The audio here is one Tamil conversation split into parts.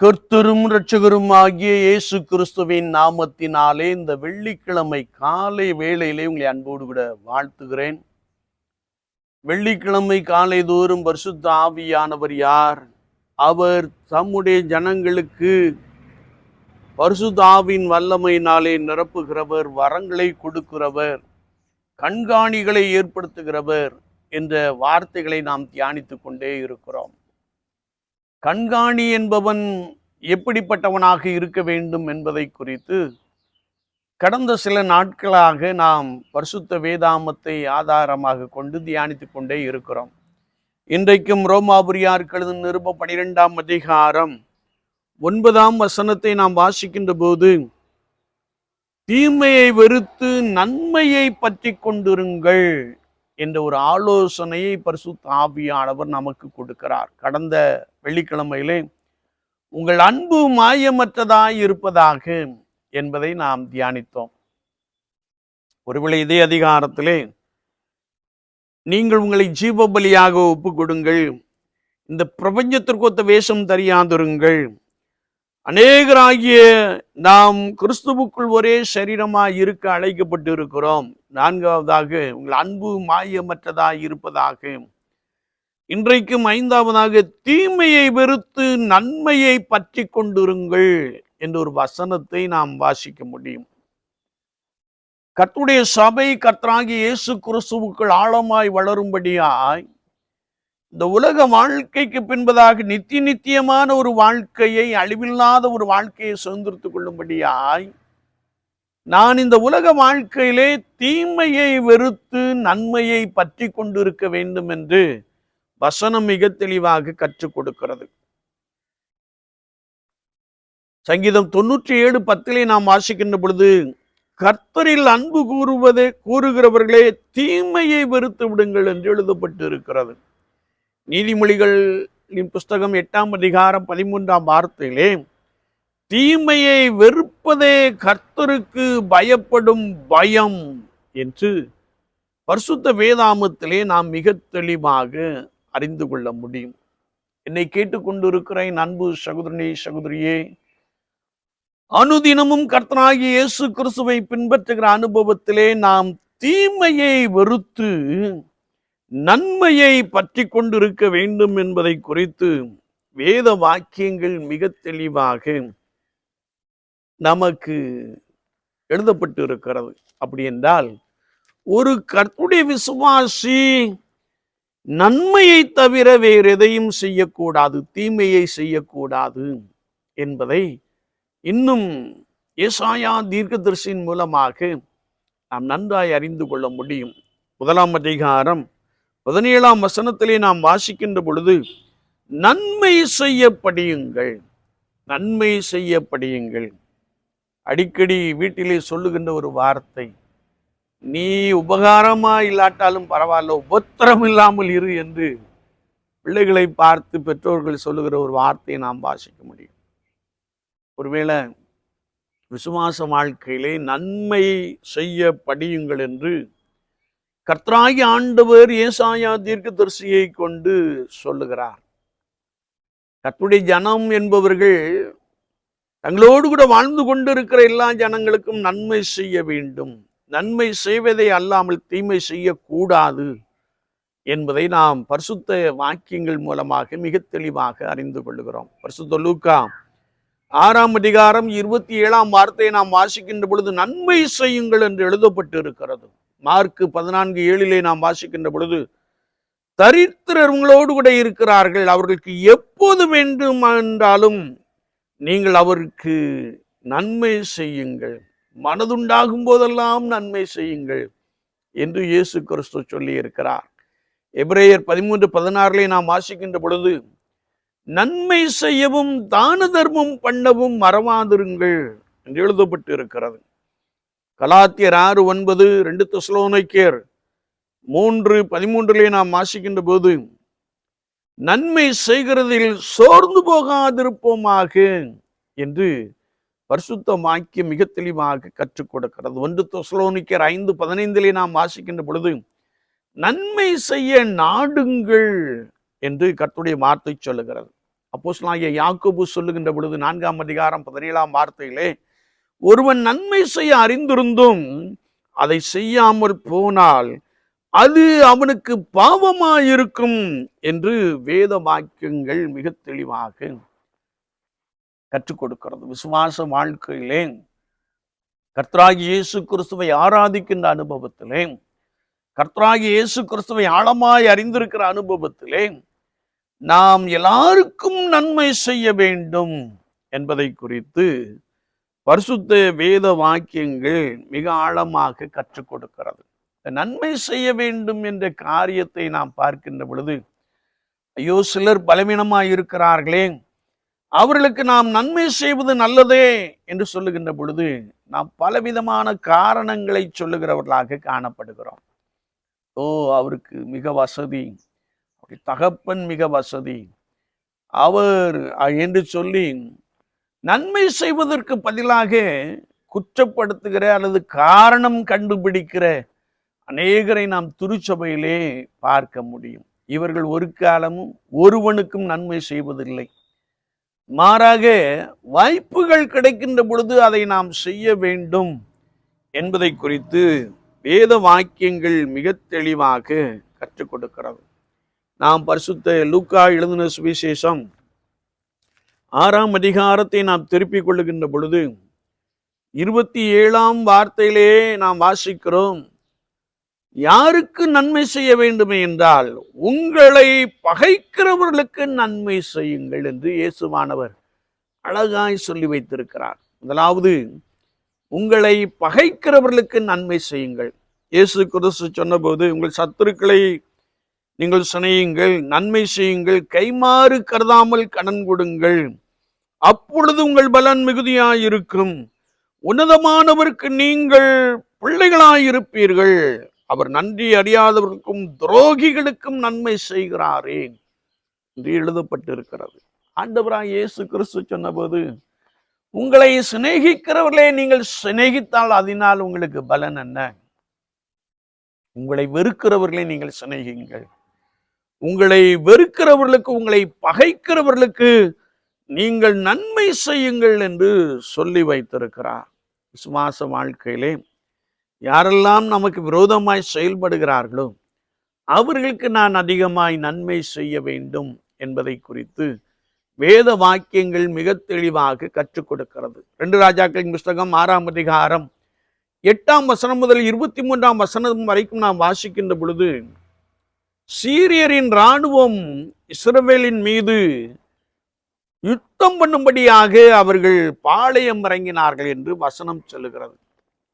கர்த்தரும் இரட்சகரும் ஆகிய இயேசு கிறிஸ்துவின் நாமத்தினாலே இந்த வெள்ளிக்கிழமை காலை வேளையிலே உங்களை அன்போடு கூட வாழ்த்துகிறேன். வெள்ளிக்கிழமை காலை தோறும் பரிசுத்த ஆவியானவர் யார்? அவர் தம்முடைய ஜனங்களுக்கு பரிசுதாவின் வல்லமையினாலே நிரப்புகிறவர் வரங்களை கொடுக்கிறவர் கண்காணிகளை ஏற்படுத்துகிறவர் என்ற வார்த்தைகளை நாம் தியானித்து கொண்டே இருக்கிறோம். கண்காணி என்பவன் எப்படிப்பட்டவனாக இருக்க வேண்டும் என்பதை குறித்து கடந்த சில நாட்களாக நாம் பரிசுத்த வேதாமத்தை ஆதாரமாக கொண்டு தியானித்து கொண்டே இருக்கிறோம். இன்றைக்கும் ரோமாபுரியார் கழுது நிருப பனிரெண்டாம் அதிகாரம் ஒன்பதாம் வசனத்தை நாம் வாசிக்கின்ற போது தீமையை வெறுத்து நன்மையை பற்றி கொண்டிருங்கள் என்ற ஒரு ஆலோசனையை பரிசுத்த ஆவியானவர் நமக்கு கொடுக்கிறார். கடந்த வெள்ளிக்கிழமையிலே உங்கள் அன்பு மாயமற்றதாய் இருப்பதாக என்பதை நாம் தியானித்தோம். ஒருவேளை இதே அதிகாரத்திலே நீங்கள் உங்களை ஜீவபலியாக ஒப்பு கொடுங்கள். இந்த பிரபஞ்சத்திற்கு ஒத்த வேஷம் தெரியாதிருங்கள். அநேகராகிய நாம் கிறிஸ்துவுக்குள் ஒரே சரீரமாக இருக்க அழைக்கப்பட்டு இருக்கிறோம் நான்காவதாக உங்கள் அன்பு மாயமற்றதாய் இருப்பதாக. இன்றைக்கும் ஐந்தாவதாக தீமையை வெறுத்து நன்மையை பற்றி கொண்டிருங்கள் என்ற ஒரு வசனத்தை நாம் வாசிக்க முடியும். கத்துடைய சபை கர்த்தராகிய இயேசு கிறிஸ்துவுக்குள் ஆழமாய் வளரும்படியாய் இந்த உலக வாழ்க்கைக்கு பின்பதாக நித்திய நித்தியமான ஒரு வாழ்க்கையை அழிவில்லாத ஒரு வாழ்க்கையை சுதந்திரத்துக் கொள்ளும்படியாய் நான் இந்த உலக வாழ்க்கையிலே தீமையை வெறுத்து நன்மையை பற்றி கொண்டிருக்க வேண்டும் என்று வசனம் மிக தெளிவாக கற்றுக் கொடுக்கிறது. சங்கீதம் தொண்ணூற்றி ஏழு பத்திலே நாம் வாசிக்கின்ற பொழுது கர்த்தரில் அன்பு கூறுவதே கூறுகிறவர்களே தீமையை வெறுத்து விடுங்கள் என்று எழுதப்பட்டு இருக்கிறது நீதிமொழிகளின் புஸ்தகம் எட்டாம் அதிகாரம் பதிமூன்றாம் வார்த்தையிலே தீமையை வெறுப்பதே கர்த்தருக்கு பயப்படும் பயம் என்று பரிசுத்த வேதாமத்திலே நாம் மிக தெளிவாக அறிந்து கொள்ள முடியும். என்னை கேட்டுக்கொண்டிருக்கிற என் அன்பு சகோதரனே சகோதரியே. அனுதினமும் கர்த்தனாகி இயேசு கிறிஸ்துவை பின்பற்றுகிற அனுபவத்திலே நாம் தீமையை வெறுத்து நன்மையை பற்றி கொண்டிருக்க வேண்டும் என்பதை குறித்து வேத வாக்கியங்கள் மிக தெளிவாக நமக்கு எழுதப்பட்டு இருக்கிறது அப்படி என்றால் ஒரு கர்த்துடைய விசுவாசி நன்மையை தவிர வேறு எதையும் செய்யக்கூடாது தீமையை செய்யக்கூடாது என்பதை இன்னும் ஏசாயா தீர்க்கதரிசியின் மூலமாக நாம் நன்றாய் அறிந்து கொள்ள முடியும். முதலாம் அதிகாரம் பதினேழாம் வசனத்திலே நாம் வாசிக்கின்ற பொழுது நன்மை செய்யப்படியுங்கள் நன்மை செய்யப்படியுங்கள். அடிக்கடி வீட்டிலே சொல்லுகின்ற ஒரு வார்த்தை நீ உபகாரமா இல்லாட்டாலும் பரவாயில்ல உபத்திரம் இல்லாமல் இரு என்று பிள்ளைகளை பார்த்து பெற்றோர்கள் சொல்லுகிற ஒரு வார்த்தையை நாம் வாசிக்க முடியும். ஒருவேளை விசுவாச வாழ்க்கையிலே நன்மை செய்ய படியுங்கள் என்று கர்த்தராகி ஆண்டவர் ஏசாயா தீர்க்கதரிசியை கொண்டு சொல்லுகிறார். கத்துடைய ஜனம் என்பவர்கள் தங்களோடு கூட வாழ்ந்து கொண்டிருக்கிற எல்லா ஜனங்களுக்கும் நன்மை செய்ய வேண்டும். நன்மை செய்வதை அல்லாமல் தீமை செய்யக்கூடாது என்பதை நாம் பரிசுத்த வாக்கியங்கள் மூலமாக மிக தெளிவாக அறிந்து கொள்கிறோம் பரிசுத்த லூக்கா ஆறாம் அதிகாரம் இருபத்தி ஏழாம் வார்த்தையை நாம் வாசிக்கின்ற பொழுது நன்மை செய்யுங்கள் என்று எழுதப்பட்டு இருக்கிறது மார்க்கு பதினான்கு ஏழிலே நாம் வாசிக்கின்ற பொழுது தரித்திரர் உங்களோடு கூட இருக்கிறார்கள் அவர்களுக்கு எப்போது வேண்டும் என்றாலும் நீங்கள் அவருக்கு நன்மை செய்யுங்கள். மனதுண்டாகும் போதெல்லாம் நன்மை செய்யுங்கள் என்று இயேசு கிறிஸ்து சொல்லி இருக்கிறார் எபிரேயர் பதிமூன்று பதினாறுலே நாம் வாசிக்கின்ற பொழுது நன்மை செய்யவும் தான தர்மம் பண்ணவும் மறவாதிருங்கள் என்று எழுதப்பட்டு இருக்கிறது கலாத்தியர் ஆறு ஒன்பது ரெண்டு தெசலோனிக்கேர் மூன்று பதிமூன்றிலே நாம் வாசிக்கின்ற போது நன்மை செய்கிறதில் சோர்ந்து போகாதிருப்போமாக என்று பரிசுத்த வாக்கியம் மிக தெளிவாக கற்றுக் கொடுக்கிறது. ஒன்று தொசலோனிக்கர் ஐந்து பதினைந்திலே நாம் வாசிக்கின்ற பொழுது நன்மை செய்ய நாடுங்கள் என்று கர்த்தருடைய வார்த்தை சொல்லுகிறது. அப்போஸ்லாகிய யாக்கோபு சொல்லுகின்ற பொழுது நான்காம் அதிகாரம் பதினேழாம் வார்த்தையிலே ஒருவன் நன்மை செய்ய அறிந்திருந்தும் அதை செய்யாமல் போனால் அது அவனுக்கு பாவமாயிருக்கும் என்று வேத வாக்கியங்கள் மிக தெளிவாக கற்றுக் கொடுக்கிறது விசுவாச வாழ்க்கையிலே கர்த்தராகி இயேசு கிறிஸ்துவை ஆராதிக்கின்ற அனுபவத்திலே கர்த்தராகி இயேசு கிறிஸ்துவை ஆழமாய் அறிந்திருக்கிற அனுபவத்திலே நாம் எல்லாருக்கும் நன்மை செய்ய வேண்டும் என்பதை குறித்து பரிசுத்த வேத வாக்கியங்கள் மிக ஆழமாக கற்றுக் கொடுக்கிறது நன்மை செய்ய வேண்டும் என்ற காரியத்தை நாம் பார்க்கின்ற பொழுது ஐயோ சிலர் பலவீனமாக இருக்கிறார்களே அவர்களுக்கு நாம் நன்மை செய்வது நல்லதே என்று சொல்லுகின்ற பொழுது நாம் பலவிதமான காரணங்களை சொல்லுகிறவர்களாக காணப்படுகிறோம். ஓ அவருக்கு மிக வசதி தகப்பன் மிக வசதி அவர் என்று சொல்லி நன்மை செய்வதற்கு பதிலாக குற்றப்படுத்துகிற அல்லது காரணம் கண்டுபிடிக்கிற அநேகரை நாம் திருச்சபையிலே பார்க்க முடியும். இவர்கள் ஒரு காலமும் ஒருவனுக்கும் நன்மை செய்வதில்லை. மாறாக வாய்ப்புகள் கிடைக்கின்ற பொழுது அதை நாம் செய்ய வேண்டும் என்பதை குறித்து வேத வாக்கியங்கள் மிக தெளிவாக கற்றுக் கொடுக்கிறது. நாம் பரிசுத்த லூக்கா எழுதின சுவிசேஷம் ஆறாம் அதிகாரத்தை நாம் திருப்பிக் கொள்ளுகின்ற பொழுது இருபத்தி ஏழாம் வார்த்தையிலே நாம் வாசிக்கிறோம். யாருக்கு நன்மை செய்ய வேண்டுமே என்றால் உங்களை பகைக்கிறவர்களுக்கு நன்மை செய்யுங்கள் என்று இயேசுவானவர் அழகாய் சொல்லி வைத்திருக்கிறார். முதலாவது உங்களை பகைக்கிறவர்களுக்கு நன்மை செய்யுங்கள். இயேசு கிறிஸ்து சொன்னபோது உங்கள் சத்துருக்களை நீங்கள் சிணையுங்கள் நன்மை செய்யுங்கள் கைமாறு கருதாமல் கடன் கொடுங்கள். அப்பொழுது உங்கள் பலன் மிகுதியாயிருக்கும். உன்னதமானவருக்கு நீங்கள் பிள்ளைகளாயிருப்பீர்கள். அவர் நன்றி அறியாதவர்களுக்கும் துரோகிகளுக்கும் நன்மை செய்கிறாரே என்று எழுதப்பட்டிருக்கிறது. ஆண்டவராய் இயேசு கிறிஸ்து சொன்னபோது உங்களை சிநேகிக்கிறவர்களே நீங்கள் சிநேகித்தால் அதனால் உங்களுக்கு பலன் என்ன? உங்களை வெறுக்கிறவர்களை நீங்கள் சிநேகிங்கள் உங்களை வெறுக்கிறவர்களுக்கு உங்களை பகைக்கிறவர்களுக்கு நீங்கள் நன்மை செய்யுங்கள் என்று சொல்லி வைத்திருக்கிறார். விசுவாச வாழ்க்கையிலே யாரெல்லாம் நமக்கு விரோதமாய் செயல்படுகிறார்களோ அவர்களுக்கு நான் அதிகமாய் நன்மை செய்ய வேண்டும் என்பதை குறித்து வேத வாக்கியங்கள் மிக தெளிவாக கற்றுக் கொடுக்கிறது. ரெண்டு ராஜாக்களின் புஸ்தகம் ஆறாம் அதிகாரம் எட்டாம் வசனம் முதல் இருபத்தி மூன்றாம் வசனம் வரைக்கும் நாம் வாசிக்கின்ற பொழுது சீரியரின் இராணுவம் இஸ்ரவேலின் மீது யுத்தம் பண்ணும்படியாக அவர்கள் பாளையம் இறங்கினார்கள் என்று வசனம் சொல்லுகிறது.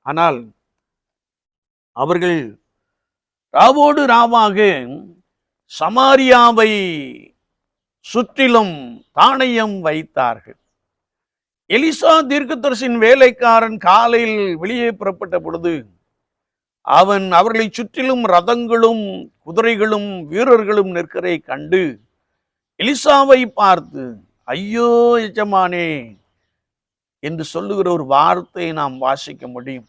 ஆனால் அவர்கள் ராவோடு ராவாக சமாரியாவை சுற்றிலும் தானியம் வைத்தார்கள். எலிசா தீர்க்கதரிசின் வேலைக்காரன் காலையில் வெளியே புறப்பட்ட பொழுது அவன் அவர்களை சுற்றிலும் ரதங்களும் குதிரைகளும் வீரர்களும் நிற்கிறதை கண்டு எலிசாவை பார்த்து ஐயோ எஜமானே என்று சொல்லுகிற ஒரு வார்த்தையை நாம் வாசிக்க முடியும்.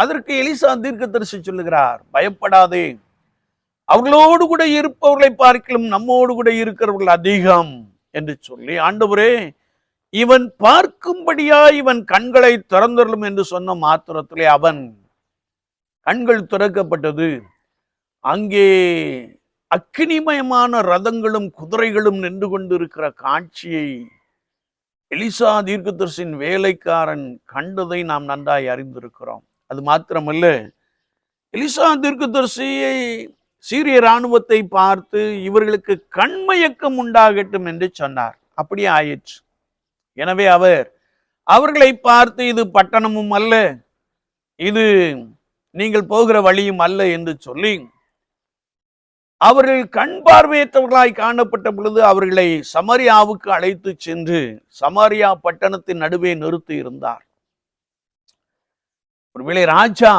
அதற்கு எலிசா தீர்க்கதரிசி சொல்லுகிறார் பயப்படாதே. அவர்களோடு கூட இருப்பவர்களை பார்க்கலும் நம்மோடு கூட இருக்கிறவர்கள் அதிகம் என்று சொல்லி ஆண்டவரே இவன் பார்க்கும்படியா இவன் கண்களை திறந்தரலும் என்று சொன்ன மாத்திரத்திலே அவன் கண்கள் திறக்கப்பட்டது. அங்கே அக்கினிமயமான ரதங்களும் குதிரைகளும் நின்று கொண்டிருக்கிற காட்சியை எலிசா தீர்க்கதர்சின் வேலைக்காரன் கண்டதை நாம் நன்றாய் அறிந்திருக்கிறோம். அது மாத்திரமல்ல எலிசா தீர்க்கதரிசியை சீரிய இராணுவத்தை பார்த்து இவர்களுக்கு கண்மயக்கம் உண்டாகட்டும் என்று சொன்னார். அப்படியே ஆயிற்று. எனவே அவர் அவர்களை பார்த்து இது பட்டணமும் அல்ல இது நீங்கள் போகிற வழியும் அல்ல என்று சொல்லி அவர்கள் கண் பார்வையற்றவர்களாய் காணப்பட்ட பொழுது அவர்களை சமரியாவுக்கு அழைத்து சென்று சமாரியா பட்டணத்தின் நடுவே நிறுத்தி இருந்தார். ஒருவேளை ராஜா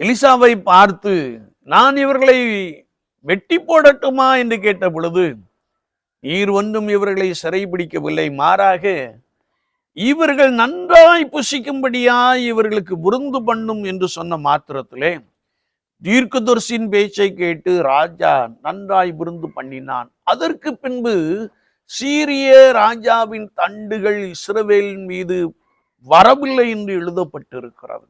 எலிசாவை பார்த்து நான் இவர்களை வெட்டி போடட்டுமா? என்று கேட்ட பொழுது நீர் ஒன்றும் இவர்களை சிறைபிடிக்கவில்லை மாறாக இவர்கள் நன்றாய் புசிக்கும்படியா இவர்களுக்கு விருந்து பண்ணும்? என்று சொன்ன மாத்திரத்திலே தீர்க்கதரிசியின் பேச்சை கேட்டு ராஜா நன்றாய் விருந்து பண்ணினான். அதற்கு பின்பு சீரிய ராஜாவின் தண்டுகள் இஸ்ரவேலின் மீது வரவில்லை என்று எழுதப்பட்டிருக்கிறது.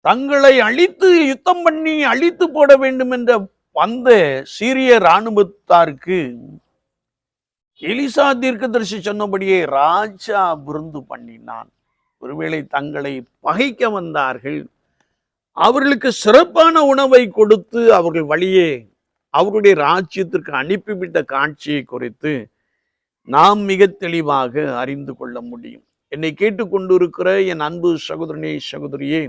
தங்களை அழித்து யுத்தம் பண்ணி அழித்து போட வேண்டும் என்ற வந்த சீரிய இராணுவத்தாருக்கு எலிசா தீர்க்கதரிசி சொன்னபடியே ராஜா விருந்து பண்ணினான். ஒருவேளை தங்களை பகைக்க வந்தார்கள். அவர்களுக்கு சிறப்பான உணவை கொடுத்து அவர்கள் வழியே அவருடைய ராஜ்யத்திற்கு அனுப்பிவிட்ட காட்சியை குறித்து நாம் மிக தெளிவாக அறிந்து கொள்ள முடியும். என்னை கேட்டுக்கொண்டிருக்கிற என் அன்பு சகோதரனே சகோதரியே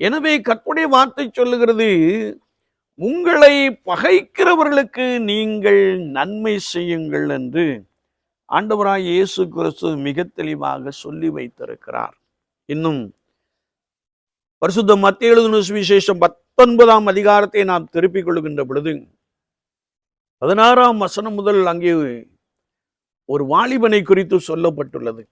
எனவே கற்புடைய வார்த்தை சொல்லுகிறது உங்களை பகைக்கிறவர்களுக்கு நீங்கள் நன்மை செய்யுங்கள் என்று ஆண்டவராய் இயேசு கிறிஸ்து மிக தெளிவாக சொல்லி வைத்திருக்கிறார். இன்னும் பரிசுத்த மத்திய எழுதின சுவிசேஷம் பத்தொன்பதாம் அதிகாரத்தை நாம் திருப்பிக் கொள்கின்ற பொழுது பதினாறாம் வசனம் முதல் அங்கே ஒரு வாலிபனை குறித்து சொல்லப்பட்டுள்ளது.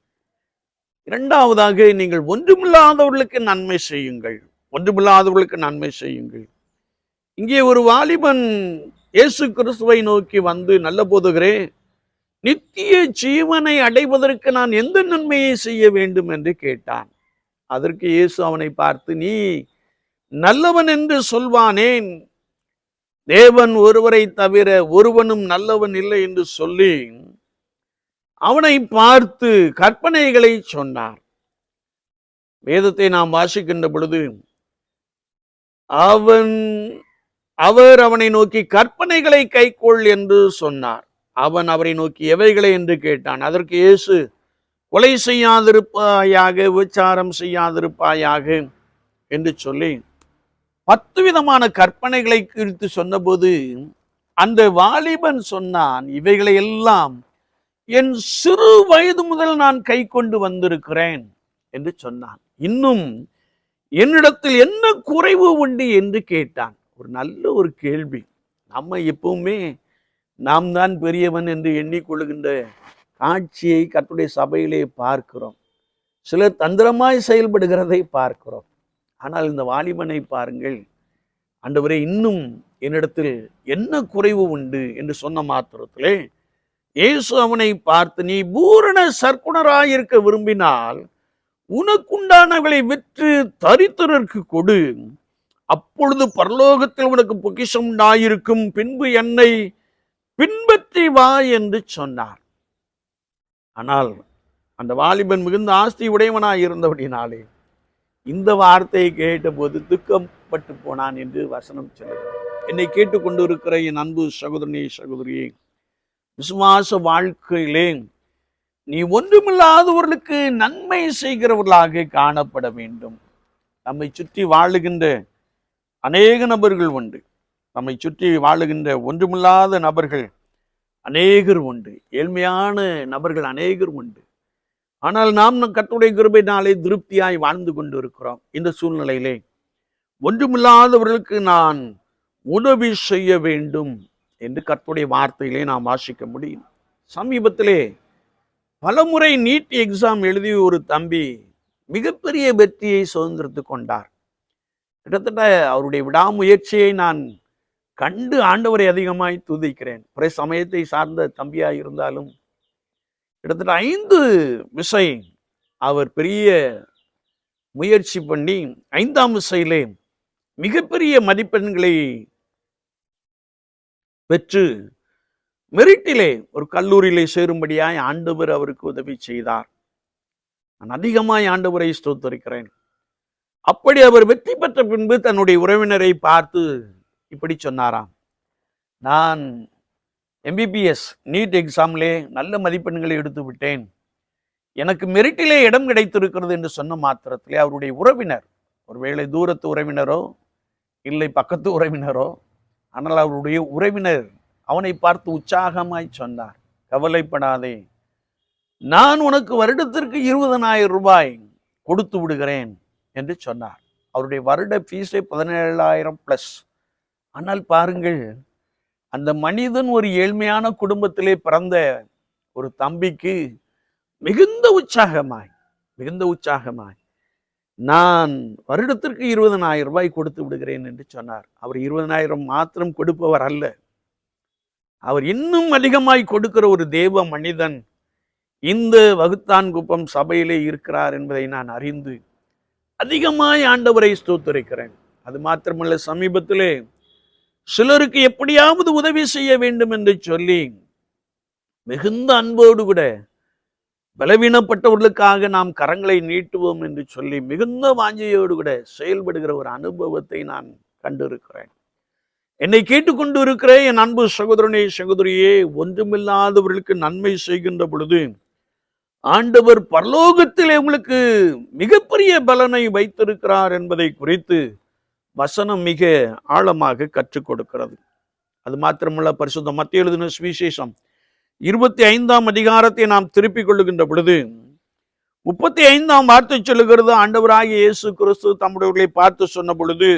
இரண்டாவதாக நீங்கள் ஒன்றுமில்லாதவர்களுக்கு நன்மை செய்யுங்கள். ஒன்றுமில்லாதவர்களுக்கு நன்மை செய்யுங்கள். இங்கே ஒரு வாலிபன் இயேசு கிறிஸ்துவை நோக்கி வந்து நல்ல போதுகிறே நித்திய ஜீவனை அடைவதற்கு நான் எந்த நன்மையை செய்ய வேண்டும்? என்று கேட்டான். அதற்கு இயேசு அவனை பார்த்து நீ நல்லவன் என்று சொல்வானேன். தேவன் ஒருவரை தவிர ஒருவனும் நல்லவன் இல்லை என்று சொல்லி அவனை பார்த்து கற்பனைகளை சொன்னார். வேதத்தை நாம் வாசிக்கின்ற பொழுது அவன் அவர் அவனை நோக்கி கற்பனைகளை கைக்கொள் என்று சொன்னார். அவன் அவரை நோக்கி எவைகளை என்று கேட்டான். அதற்கு இயேசு கொலை செய்யாதிருப்பாயாக விசாரம் செய்யாதிருப்பாயாக என்று சொல்லி பத்து விதமான கற்பனைகளை குறித்து சொன்னபோது அந்த வாலிபன் சொன்னான் இவைகளை எல்லாம் என் சிறு வயது முதல் நான் கை கொண்டு வந்திருக்கிறேன் என்று சொன்னான். இன்னும் என்னிடத்தில் என்ன குறைவு உண்டு என்று கேட்டான். ஒரு நல்ல ஒரு கேள்வி. நம்ம எப்பவுமே நாம் தான் பெரியவன் என்று எண்ணிக்கொள்கின்ற காட்சியை கத்துடைய சபையிலே பார்க்கிறோம். சிலர் தந்திரமாய் செயல்படுகிறதை பார்க்கிறோம். ஆனால் இந்த வாலிபனை பாருங்கள். ஆண்டவரே இன்னும் என்னிடத்தில் என்ன குறைவு உண்டு என்று சொன்ன மாத்திரத்திலே இயேசு அவனை பார்த்து நீ பூரண சர்க்குணராயிருக்க விரும்பினால் உனக்குண்டானவளை விற்று தரித்திரருக்கு கொடு. அப்பொழுது பரலோகத்தில் உனக்கு பொக்கிஷம் உண்டாயிருக்கும். பின்பு என்னை பின்பற்றி வா என்று சொன்னார். ஆனால் அந்த வாலிபன் மிகுந்த ஆஸ்தி உடையவனாய் இருந்தபடினாலே இந்த வார்த்தையை கேட்டபோது துக்கப்பட்டு போனான் என்று வசனம் சொல்லுகிறார் என்னை கேட்டுக்கொண்டிருக்கிற என் அன்பு சகோதரனே சகோதரியே விசுவாச வாழ்க்கையிலே நீ ஒன்றுமில்லாதவர்களுக்கு நன்மை செய்கிறவர்களாக காணப்பட வேண்டும். நம்மை சுற்றி வாழுகின்ற அநேக நபர்கள் உண்டு. நம்மை சுற்றி வாழுகின்ற ஒன்றுமில்லாத நபர்கள் அநேகர் உண்டு. ஏழ்மையான நபர்கள் அநேகர் உண்டு. ஆனால் நாம் நம் கர்த்தருடைய கிருபையினாலே திருப்தியாய் வாழ்ந்து கொண்டு இருக்கிறோம் இந்த சூழ்நிலையிலே ஒன்றுமில்லாதவர்களுக்கு நான் உதவி செய்ய வேண்டும். என்று கற்புடைய வார்த்தைகளை நாம் வாசிக்க முடியும். சமீபத்திலே பலமுறை நீட் எக்ஸாம் எழுதி ஒரு தம்பி மிகப்பெரிய வெற்றியை சுதந்திரத்து கொண்டார். கிட்டத்தட்ட அவருடைய விடாமுயற்சியை நான் கண்டு ஆண்டவரை அதிகமாய் துதிக்கிறேன். ஒரே சமயத்தை சார்ந்த தம்பியாக இருந்தாலும் கிட்டத்தட்ட ஐந்து விசை அவர் பெரிய முயற்சி பண்ணி ஐந்தாம் விசையிலே மிகப்பெரிய மதிப்பெண்களை பெற்று மெரிட்டிலே ஒரு கல்லூரியிலே சேரும்படியாய் ஆண்டவர் அவருக்கு உதவி செய்தார். நான் அதிகமாய் ஆண்டவரை ஸ்தோத்தரிக்கிறேன். அப்படி அவர் வெற்றி பெற்ற பின்பு தன்னுடைய உறவினரை பார்த்து இப்படி சொன்னாராம். நான் எம்பிபிஎஸ் நீட் எக்ஸாம்லே நல்ல மதிப்பெண்களை எடுத்து விட்டேன். எனக்கு மெரிட்டிலே இடம் கிடைத்திருக்கிறது என்று சொன்ன மாத்திரத்திலே அவருடைய உறவினர் ஒருவேளை தூரத்து உறவினரோ இல்லை பக்கத்து உறவினரோ ஆனால் அவருடைய உறவினர் அவனை பார்த்து உற்சாகமாய் சொன்னார் கவலைப்படாதே நான் உனக்கு வருடத்திற்கு இருபதனாயிரம் ரூபாய் கொடுத்து விடுகிறேன் என்று சொன்னார். அவருடைய வருட ஃபீஸே பதினேழாயிரம் ப்ளஸ் ஆனால் பாருங்கள் அந்த மனிதன் ஒரு ஏழ்மையான குடும்பத்திலே பிறந்த ஒரு தம்பிக்கு மிகுந்த உற்சாகமாய் மிகுந்த உற்சாகமாய் நான் வருடத்திற்கு இருபதனாயிரம் ரூபாய் கொடுத்து விடுகிறேன் என்று சொன்னார். அவர் இருபதனாயிரம் மாத்திரம் கொடுப்பவர் அல்ல. அவர் இன்னும் அதிகமாய் கொடுக்கிற ஒரு தேவ மனிதன் இந்த வகுத்தான் குப்பம் சபையிலே இருக்கிறார் என்பதை நான் அறிந்து அதிகமாய் ஆண்டவரை ஸ்தோத்துரைக்கிறேன். அது மாத்திரமல்ல சமீபத்திலே சிலருக்கு எப்படியாவது உதவி செய்ய வேண்டும் என்று சொல்லி மிகுந்த அன்போடு கூட பலவீனப்பட்டவர்களுக்காக நாம் கரங்களை நீட்டுவோம் என்று சொல்லி மிகுந்த வாஞ்சையோடு கூட செயல்படுகிற ஒரு அனுபவத்தை நான் கண்டிருக்கிறேன். என்னை கேட்டுக்கொண்டு இருக்கிற என் அன்பு சகோதரனே சகோதரியே ஒன்றுமில்லாதவர்களுக்கு நன்மை செய்கின்ற பொழுது ஆண்டவர் பரலோகத்தில் உங்களுக்கு மிகப்பெரிய பலனை வைத்திருக்கிறார் என்பதை குறித்து வசனம் மிக ஆழமாக கற்றுக் கொடுக்கிறது. அது மாத்திரமல்ல பரிசுத்த மத்திய எழுதின சுவிசேஷம் இருபத்தி ஐந்தாம் அதிகாரத்தை நாம் திருப்பிக் கொள்ளுகின்ற பொழுது முப்பத்தி ஐந்தாம் வார்த்தை சொல்லுகிறது. ஆண்டவராகிய இயேசு கிறிஸ்து தம்முடையவர்களை பார்த்து சொன்ன பொழுது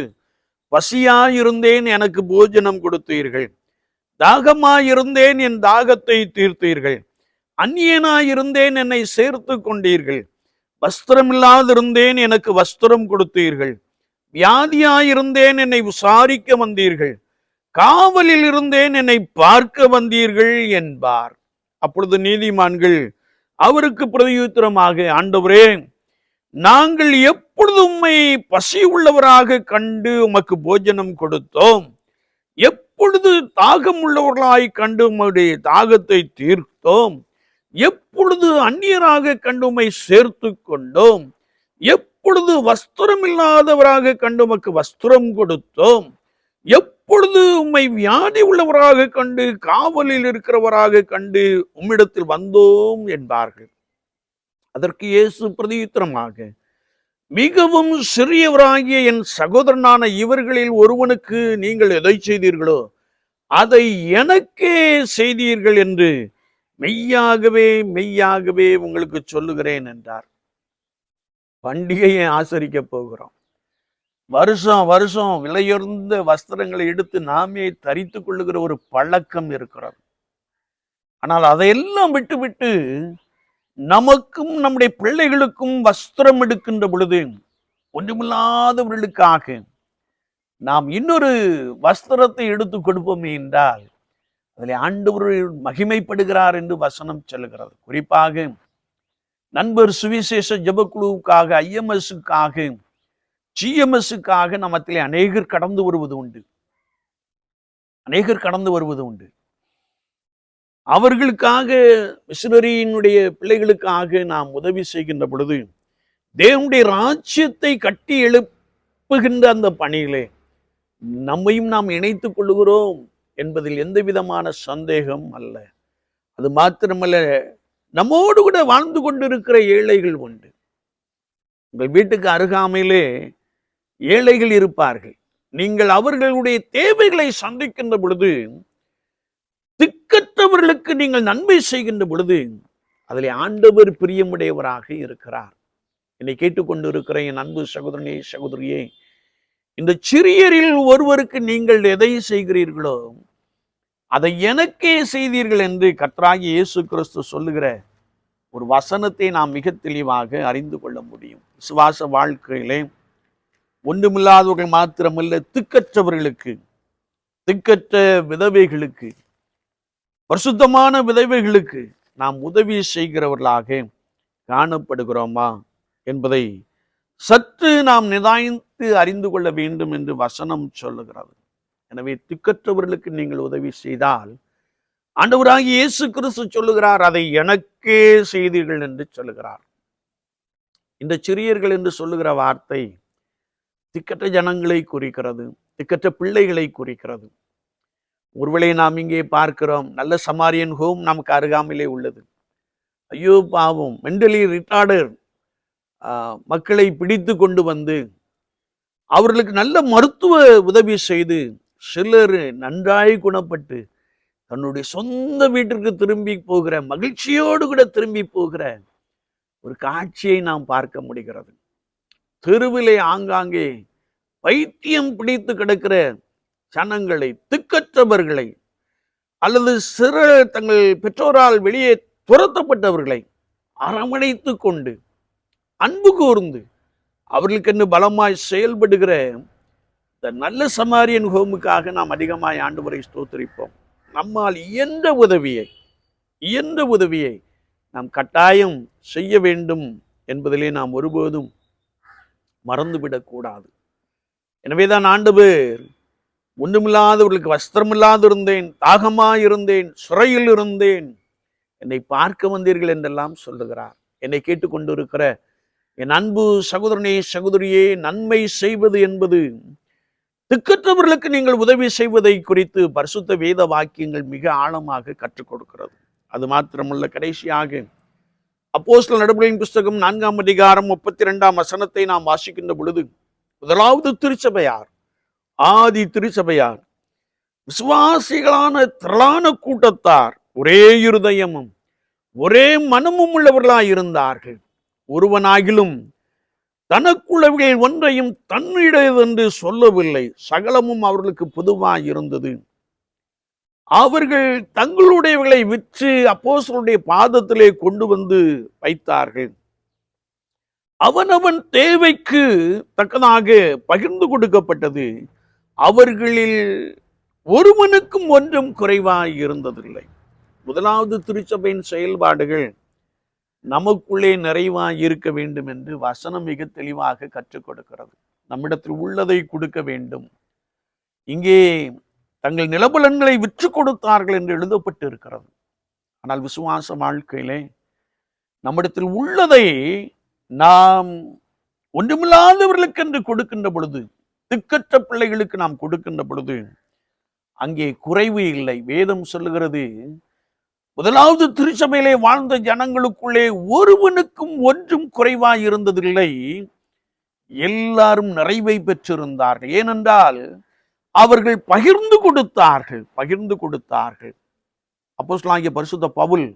பசியாயிருந்தேன் எனக்கு போஜனம் கொடுத்தீர்கள். தாகமாயிருந்தேன் என் தாகத்தை தீர்த்தீர்கள். அந்நியனாயிருந்தேன் என்னை சேர்த்து கொண்டீர்கள். வஸ்திரமில்லாதிருந்தேன் எனக்கு வஸ்திரம் கொடுத்தீர்கள். வியாதியாயிருந்தேன் என்னை விசாரிக்க வந்தீர்கள். காவலில் இருந்தேன் என்னை பார்க்க வந்தீர்கள் என்பார். அப்பொழுது நீதிமான்கள் அவருக்கு பிரதியுத்தரமாக ஆண்டவரே நாங்கள் எப்பொழுது உம்மை பசி உள்ளவராக கண்டு உமக்கு போஜனம் கொடுத்தோம்? எப்பொழுது தாகம் உள்ளவர்களாய் கண்டு உம்முடைய தாகத்தை தீர்த்தோம்? எப்பொழுது அந்நியராக கண்டு உம்மை சேர்த்து கொண்டோம்? எப்பொழுது வஸ்திரம் இல்லாதவராக கண்டு உமக்கு வஸ்திரம் கொடுத்தோம்? எப்பொழுது உம்மை வியாதி உள்ளவராக கண்டு காவலில் இருக்கிறவராக கண்டு உம்மிடத்தில் வந்தோம் என்பார்கள். அதற்கு இயேசு பிரதியுத்தரமாக மிகவும் சிறியவராகிய என் சகோதரனான இவர்களில் ஒருவனுக்கு நீங்கள் எதை செய்தீர்களோ அதை எனக்கே செய்தீர்கள் என்று மெய்யாகவே மெய்யாகவே உங்களுக்கு சொல்லுகிறேன் என்றார். பண்டிகையை ஆசரிக்க போகிறோம். வருஷம் வருஷம் விலையுயர்ந்த வஸ்திரங்களை எடுத்து நாமே தரித்து கொள்ளுகிற ஒரு பழக்கம் இருக்கிறது. ஆனால் அதையெல்லாம் விட்டுவிட்டு நமக்கும் நம்முடைய பிள்ளைகளுக்கும் வஸ்திரம் எடுக்கின்ற பொழுது ஒன்றுமில்லாதவர்களுக்காக நாம் இன்னொரு வஸ்திரத்தை எடுத்து கொடுப்போமே என்றால் அதில் ஆண்டவர் மகிமைப்படுகிறார் என்று வசனம் செல்கிறது குறிப்பாக நண்பர் சுவிசேஷ ஜபக்குழுவுக்காக ஐஎம்எஸ்க்காக ஜிஎம்எஸ்ஸுக்காக நம்மத்திலே அநேகர் கடந்து வருவது உண்டு. அநேகர் கடந்து வருவது உண்டு. அவர்களுக்காக மிஷினரியினுடைய பிள்ளைகளுக்காக நாம் உதவி செய்கின்ற பொழுது தேவனுடைய ராஜ்யத்தை கட்டி எழுப்புகின்ற அந்த பணியிலே நம்மையும் நாம் இணைத்துக் கொள்கிறோம் என்பதில் எந்த விதமான சந்தேகம் அல்ல. அது மாத்திரமல்ல நம்மோடு கூட வாழ்ந்து கொண்டிருக்கிற ஏழைகள் உண்டு. உங்கள் வீட்டுக்கு அருகாமையிலே ஏழைகள் இருப்பார்கள். நீங்கள் அவர்களுடைய தேவைகளை சந்திக்கின்ற பொழுது திக்கற்றவர்களுக்கு நீங்கள் நன்மை செய்கின்ற பொழுது அதில் ஆண்டவர் பிரியமுடையவராக இருக்கிறார். என்னை கேட்டுக்கொண்டு இருக்கிற என் அன்பு சகோதரனே சகோதரியே இந்த சிறியரில் ஒருவருக்கு நீங்கள் எதை செய்கிறீர்களோ அதை எனக்கே செய்தீர்கள் என்று கர்த்தராகி இயேசு கிறிஸ்து சொல்லுகிற ஒரு வசனத்தை நாம் மிக தெளிவாக அறிந்து கொள்ள முடியும். விசுவாச வாழ்க்கையிலே ஒன்றுமில்லாதவர்கள் மாத்திரமல்ல திக்கற்றவர்களுக்கு திக்கற்ற விதவைகளுக்கு பரிசுத்தமான விதவைகளுக்கு நாம் உதவி செய்கிறவர்களாக காணப்படுகிறோமா என்பதை சற்று நாம் நிதாயித்து அறிந்து கொள்ள வேண்டும் என்று வசனம் சொல்லுகிறது. எனவே திக்கற்றவர்களுக்கு நீங்கள் உதவி செய்தால் ஆண்டவராக இயேசு கிறிஸ்து சொல்லுகிறார் அதை எனக்கே செய்தீர்கள் என்று சொல்லுகிறார். இந்த சிறியர்கள் என்று சொல்லுகிற வார்த்தை திக்கற்ற ஜனங்களை குறிக்கிறது திக்கற்ற பிள்ளைகளை குறிக்கிறது. ஒருவேளை நாம் இங்கே பார்க்கிறோம் நல்ல சமாரியன் ஹோம் நமக்கு அருகாமையிலே உள்ளது. ஐயோ பாவம் மென்டலி ரிட்டார்டர் மக்களை பிடித்து கொண்டு வந்து அவர்களுக்கு நல்ல மருத்துவ உதவி செய்து சிலர் நன்றாய் குணப்பட்டு தன்னுடைய சொந்த வீட்டிற்கு திரும்பி போகிற மகிழ்ச்சியோடு கூட திரும்பி போகிற ஒரு காட்சியை நாம் பார்க்க முடிகிறது. தெருவிலே ஆங்காங்கே பைத்தியம் பிடித்து கிடக்கிற ஜனங்களை திக்கற்றவர்களை அல்லது சிறு தங்கள் பெற்றோரால் வெளியே துரத்தப்பட்டவர்களை அரவணைத்து கொண்டு அன்பு கூர்ந்து அவர்களுக்கென்று பலமாய் செயல்படுகிற இந்த நல்ல சமாரியன் ஹோமுக்காக நாம் அதிகமாய் ஆண்டவரை ஸ்தோத்தரிப்போம். நம்மால் இயன்ற உதவியை இயன்ற உதவியை நாம் கட்டாயம் செய்ய வேண்டும் என்பதிலே நாம் ஒருபோதும் மறந்துவிடக்கூடாது. எனவேதான் ஆண்டவர் ஒன்றுமில்லாதவர்களுக்கு வஸ்திரமில்லாது இருந்தேன் தாகமாக இருந்தேன் சுரையில் இருந்தேன். என்னை பார்க்க வந்தீர்கள் என்றெல்லாம் சொல்லுகிறார். என்னை கேட்டுக்கொண்டிருக்கிற என் அன்பு சகோதரனே சகோதரியே நன்மை செய்வது என்பது திக்கற்றவர்களுக்கு நீங்கள் உதவி செய்வதை குறித்து பரிசுத்த வேத வாக்கியங்கள் மிக ஆழமாக கற்றுக் கொடுக்கிறது. அது மாத்திரமல்ல கடைசியாக அப்போஸ்ல நடுமுறையின் புஸ்தகம் நான்காம் அதிகாரம் முப்பத்தி இரண்டாம் வசனத்தை நாம் வாசிக்கின்ற பொழுது முதலாவது திருச்சபையார் ஆதி திருச்சபையார் விசுவாசிகளான திரளான கூட்டத்தார் ஒரே இருதயமும் ஒரே மனமும் உள்ளவர்களாய் இருந்தார்கள். ஒருவனாகிலும் தனக்குள்ளவைகள் ஒன்றையும் தன்னிடையதென்று சொல்லவில்லை. சகலமும் அவர்களுக்கு பொதுவாக இருந்தது. அவர்கள் தங்களுடையவர்களை விற்று அப்போசருடைய பாதத்திலே கொண்டு வந்து வைத்தார்கள். அவனவன் தேவைக்கு தக்கதாக பகிர்ந்து கொடுக்கப்பட்டது அவர்களில் ஒருவனுக்கும் ஒன்றும் குறைவாய் இருந்ததில்லை. முதலாவது திருச்சபையின் செயல்பாடுகள் நமக்குள்ளே நிறைவாய் இருக்க வேண்டும் என்று வசனம் மிக தெளிவாக கற்றுக் கொடுக்கிறது. நம்மிடத்தில் உள்ளதை கொடுக்க வேண்டும். இங்கே தங்கள் நிலபலன்களை விற்று கொடுத்தார்கள் என்று எழுதப்பட்டு இருக்கிறது ஆனால் விசுவாச வாழ்க்கையிலே நம்மிடத்தில் உள்ளதை நாம் ஒன்றுமில்லாதவர்களுக்கு என்று கொடுக்கின்ற பொழுது திக்கற்ற பிள்ளைகளுக்கு நாம் கொடுக்கின்ற பொழுது அங்கே குறைவு இல்லை. வேதம் சொல்லுகிறது முதலாவது திருச்சபையிலே வாழ்ந்த ஜனங்களுக்குள்ளே ஒருவனுக்கும் ஒன்றும் குறைவாய் இருந்ததில்லை எல்லாரும் நிறைவை பெற்றிருந்தார்கள். ஏனென்றால் அவர்கள் பகிர்ந்து கொடுத்தார்கள் பகிர்ந்து கொடுத்தார்கள். அப்போஸ்தலனாகிய பரிசுத்த பவுல்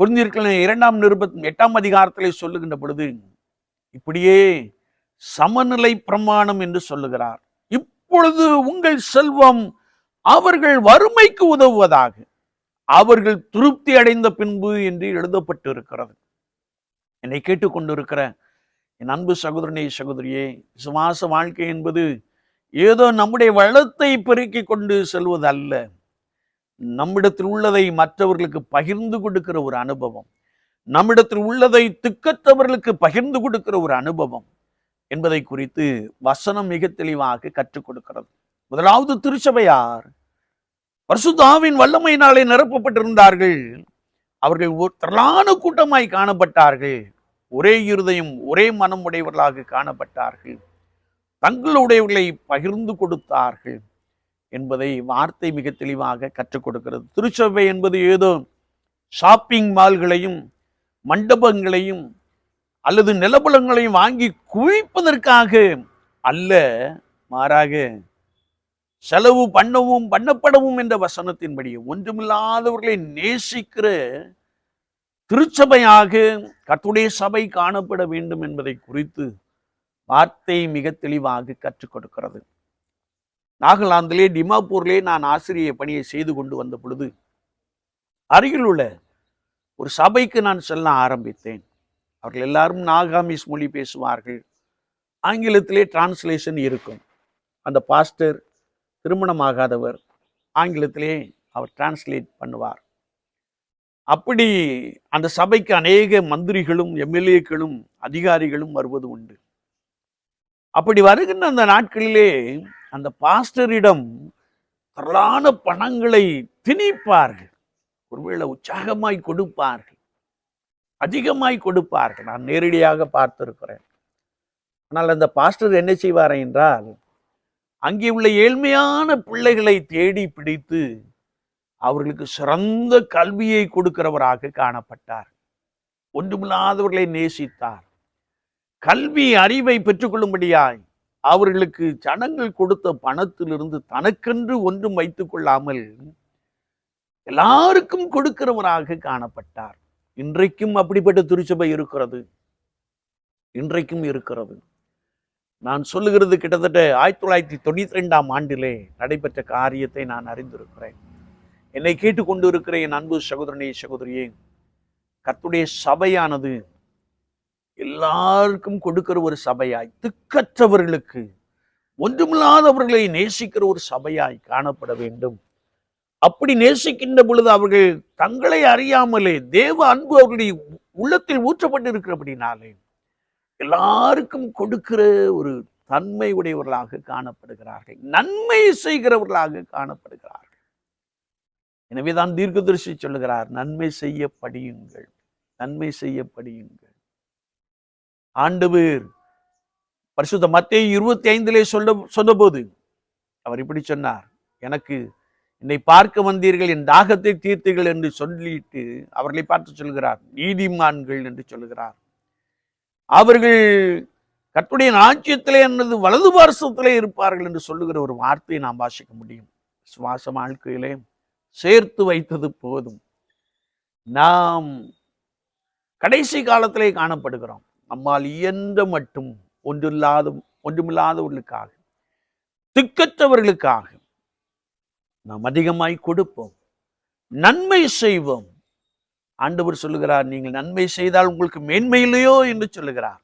குறிந்திருக்கிற இரண்டாம் நிருபத்தி எட்டாம் அதிகாரத்திலே சொல்லுகின்ற பொழுது இப்படியே சமநிலை பிரமாணம் என்று சொல்லுகிறார். இப்பொழுது உங்கள் செல்வம் அவர்கள் வறுமைக்கு உதவுவதாக அவர்கள் திருப்தி அடைந்த பின்பு என்று எழுதப்பட்டு இருக்கிறது என்னை கேட்டுக்கொண்டிருக்கிற என் அன்பு சகோதரனே சகோதரியே விசுவாச வாழ்க்கை என்பது ஏதோ நம்முடைய வளத்தை பெருக்கிக் கொண்டு செல்வது அல்ல நம்மிடத்தில் உள்ளதை மற்றவர்களுக்கு பகிர்ந்து கொடுக்கிற ஒரு அனுபவம். நம்மிடத்தில் உள்ளதை திக்கற்றவர்களுக்கு பகிர்ந்து கொடுக்கிற ஒரு அனுபவம் என்பதை குறித்து வசனம் மிக தெளிவாக கற்றுக் கொடுக்கிறது. முதலாவது திருச்சபையார் பரிசுத்தாவின் வல்லமையினாலே நிரப்பப்பட்டிருந்தார்கள். அவர்கள் ஒரு திரளான கூட்டமாய் காணப்பட்டார்கள். ஒரே இருதயம் ஒரே மனம் உடையவர்களாக காணப்பட்டார்கள். தங்களுடையவர்களை பகிர்ந்து கொடுத்தார்கள் என்பதை வார்த்தை மிக தெளிவாக கற்றுக் கொடுக்கிறது. திருச்சபை என்பது ஏதோ ஷாப்பிங் மால்களையும் மண்டபங்களையும் அல்லது நிலபலங்களையும் வாங்கி குவிப்பதற்காக அல்ல மாறாக செலவு பண்ணவும் பண்ணப்படவும் என்ற வசனத்தின்படி ஒன்றுமில்லாதவர்களை நேசிக்கிற திருச்சபையாக கத்துடைய சபை காணப்பட வேண்டும் என்பதை குறித்து வார்த்தை மிக தெளிவாக கற்றுக் கொடுக்கிறது. நாகாலாந்திலே டிமாப்பூர்லே நான் ஆசிரிய பணியை செய்து கொண்டு வந்த பொழுது அருகில் உள்ள ஒரு சபைக்கு நான் செல்ல ஆரம்பித்தேன். அவர்கள் எல்லாரும் நாகாமிஸ் மொழி பேசுவார்கள். ஆங்கிலத்திலே டிரான்ஸ்லேஷன் இருக்கும். அந்த பாஸ்டர் திருமணமாகாதவர் ஆங்கிலத்திலே அவர் டிரான்ஸ்லேட் பண்ணுவார். அப்படி அந்த சபைக்கு அநேக மந்திரிகளும் எம்எல்ஏக்களும் அதிகாரிகளும் வருவது உண்டு. அப்படி வருகின்ற அந்த நாட்களிலே அந்த பாஸ்டரிடம் திரளான பணங்களை திணிப்பார்கள். ஒருவேளை உற்சாகமாய் கொடுப்பார்கள். அதிகமாய் கொடுப்பார்கள். நான் நேரடியாக பார்த்திருக்கிறேன். ஆனால் அந்த பாஸ்டர் என்ன செய்வார் என்றால் அங்கே உள்ள ஏழ்மையான பிள்ளைகளை தேடி பிடித்து அவர்களுக்கு சிறந்த கல்வியை கொடுக்கிறவராக காணப்பட்டார். ஒன்றுமில்லாதவர்களை நேசித்தார். கல்வி அறிவை பெற்றுக்கொள்ளும்படியாய் அவர்களுக்கு ஜனங்கள் கொடுத்த பணத்திலிருந்து தனக்கென்று ஒன்றும் வைத்துக் கொள்ளாமல் எல்லாருக்கும் கொடுக்கிறவராக காணப்பட்டார். இன்றைக்கும் அப்படிப்பட்ட திருச்சபை இருக்கிறது. இன்றைக்கும் இருக்கிறது. நான் சொல்லுகிறது கிட்டத்தட்ட ஆயிரத்தி தொள்ளாயிரத்தி தொண்ணூத்தி ரெண்டாம் ஆண்டிலே நடைபெற்ற காரியத்தை நான் அறிந்திருக்கிறேன். என்னை கேட்டுக்கொண்டு இருக்கிற என் அன்பு சகோதரனே சகோதரியே கத்துடைய சபையானது எல்லாருக்கும் கொடுக்கிற ஒரு சபையாய் திக்கற்றவர்களுக்கு ஒன்றுமில்லாதவர்களை நேசிக்கிற ஒரு சபையாய் காணப்பட வேண்டும். அப்படி நேசிக்கின்ற பொழுது அவர்கள் தங்களை அறியாமலே தேவ அன்பு அவர்களுடைய உள்ளத்தில் ஊற்றப்பட்டிருக்கிறபடினாலே எல்லாருக்கும் கொடுக்கிற ஒரு தன்மை உடையவர்களாக காணப்படுகிறார்கள். நன்மை செய்கிறவர்களாக காணப்படுகிறார்கள். எனவேதான் தீர்க்கதரிசி சொல்லுகிறார் நன்மை செய்ய படியுங்கள் நன்மை செய்ய படியுங்கள் ஆண்டவர் பரிசுத்த மத்திய இருபத்தி ஐந்திலே சொல்ல சொன்னபோது அவர் இப்படி சொன்னார். எனக்கு என்னை பார்க்க வந்தீர்கள் என் தாகத்தை தீர்த்தீர்கள் என்று சொல்லிட்டு அவர்களை பார்த்து சொல்கிறார். நீதிமான்கள் என்று சொல்லுகிறார் அவர்கள் கட்டுடைய ராஜ்யத்திலே என்னது வலது பார்சத்திலே இருப்பார்கள் என்று சொல்லுகிற ஒரு வார்த்தையை நாம் வாசிக்க முடியும். சுவாச வாழ்க்கையிலே சேர்த்து வைத்தது போதும். நாம் கடைசி காலத்திலே காணப்படுகிறோம். நம்மால் இயன்ற மட்டும் ஒன்றில்லாத ஒன்றுமில்லாதவர்களுக்காக திக்கற்றவர்களுக்காக நாம் அதிகமாய் கொடுப்போம். நன்மை செய்வோம். ஆண்டவர் சொல்லுகிறார் நீங்கள் நன்மை செய்தால் உங்களுக்கு மேன்மை இல்லையோ என்று சொல்லுகிறார்.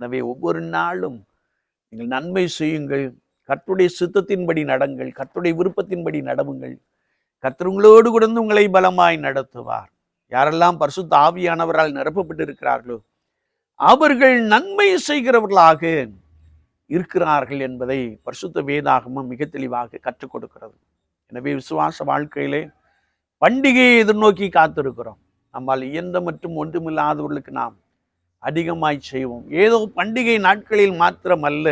எனவே ஒவ்வொரு நாளும் நீங்கள் நன்மை செய்யுங்கள். கர்த்தருடைய சித்தத்தின்படி நடங்கள் கர்த்தருடைய விருப்பத்தின்படி நடவுங்கள். கர்த்தர் கூட உங்களை பலமாய் நடத்துவார். யாரெல்லாம் பரிசுத்த ஆவியானவரால் நிரப்பப்பட்டு இருக்கிறார்களோ அவர்கள் நன்மை செய்கிறவர்களாக இருக்கிறார்கள் என்பதை பரிசுத்த வேதாகமும் மிக தெளிவாக கற்றுக் கொடுக்கிறது. எனவே விசுவாச வாழ்க்கையிலே பண்டிகையை எதிர்நோக்கி காத்திருக்கிறோம். நம்மால் இயந்த மற்றும் ஒன்றுமில்லாதவர்களுக்கு நாம் அதிகமாய் செய்வோம். ஏதோ பண்டிகை நாட்களில் மாத்திரமல்ல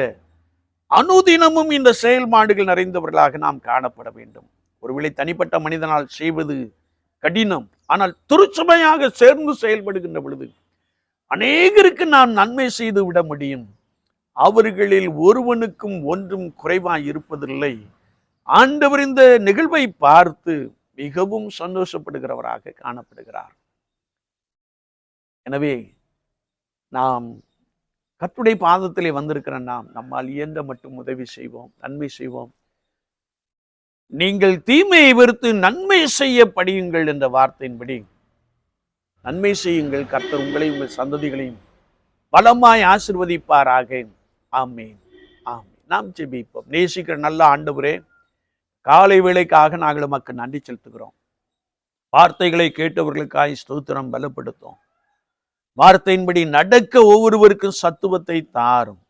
அனுதினமும் இந்த செயல்பாடுகள் நிறைந்தவர்களாக நாம் காணப்பட வேண்டும். ஒருவேளை தனிப்பட்ட மனிதனால் செய்வது கடினம் ஆனால் திருச்சபையாக சேர்ந்து செயல்படுகின்ற பொழுது அநேகருக்கு நாம் நன்மை செய்து விட முடியும். அவர்களில் ஒருவனுக்கும் ஒன்றும் குறைவாய் இருப்பதில்லை. ஆண்டவர் இந்த நிகழ்வை பார்த்து மிகவும் சந்தோஷப்படுகிறவராக காணப்படுகிறார். எனவே நாம் கத்துடைய பாதத்திலே வந்திருக்கிற நாம் நம்மால் இயன்ற மட்டும் உதவி செய்வோம் நன்மை செய்வோம். நீங்கள் தீமையை வெறுத்து நன்மை செய்ய படியுங்கள் என்ற வார்த்தையின்படி நன்மை செய்யுங்கள். கர்த்தர் உங்களையும் உங்கள் சந்ததிகளையும் பலமாய் ஆசிர்வதிப்பாராக. ஆமேன். ஆமேன். நாம் ஜெபிப்போம். நேசிக்கிற நல்ல ஆண்டவரே காலை வேளைக்காக நாங்கள் மக்கள் நன்றி செலுத்துகிறோம். வார்த்தைகளை கேட்டவர்களுக்காய் ஸ்தோத்திரம் பலப்படுத்தும். வார்த்தையின்படி நடக்க ஒவ்வொருவருக்கும் சத்துவத்தை தாரும்.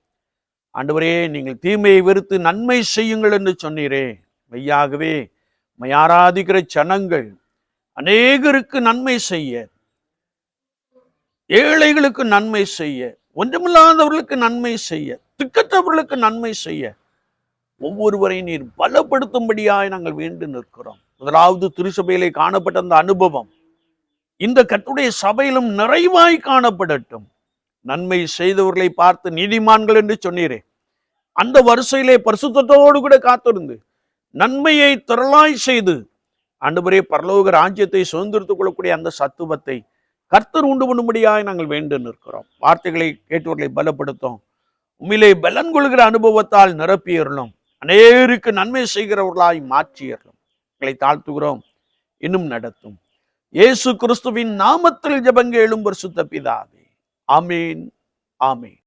ஆண்டவரே நீங்கள் தீமையை வெறுத்து நன்மை செய்யுங்கள் என்று சொன்னீரே. மெய்யாகவே மையாராதிக்கிற ஜனங்கள் அநேகருக்கு நன்மை செய்ய ஏழைகளுக்கு நன்மை செய்ய ஒன்றுமில்லாதவர்களுக்கு நன்மை செய்ய திக்கற்றவர்களுக்கு நன்மை செய்ய ஒவ்வொருவரையும் நீர் பலப்படுத்தும்படியாய் நாங்கள் வேண்டு நிற்கிறோம். முதலாவது திருச்சபையிலே காணப்பட்ட அந்த அனுபவம் இந்த கட்டுடைய சபையிலும் நிறைவாய் காணப்படட்டும். நன்மை செய்தவர்களை பார்த்து நீதிமான்கள் என்று சொன்னீரே. அந்த வரிசையிலே பரிசுத்தோடு கூட காத்திருந்து நன்மையை திரளாய் செய்து அன்றுபரே பரலோக ராஜ்யத்தை சுதந்திரத்துக் கொள்ளக்கூடிய அந்த சத்துவத்தை கர்த்தர் உண்டு பண்ணும்படியாய் நாங்கள் வேண்டு நிற்கிறோம் வார்த்தைகளை கேட்டவர்களை பலப்படுத்தும். உண்மையிலே பலன் கொள்கிற அனுபவத்தால் நிரப்பியறலும் அநேருக்கு நன்மை செய்கிறவர்களாய் மாற்றியறலும் எங்களை தாழ்த்துகிறோம். இன்னும் நடத்தும். இயேசு கிறிஸ்துவின் நாமத்தில் ஜபங்க எழும்பர் சுத்த பிதாவே. ஆமீன். ஆமீன்.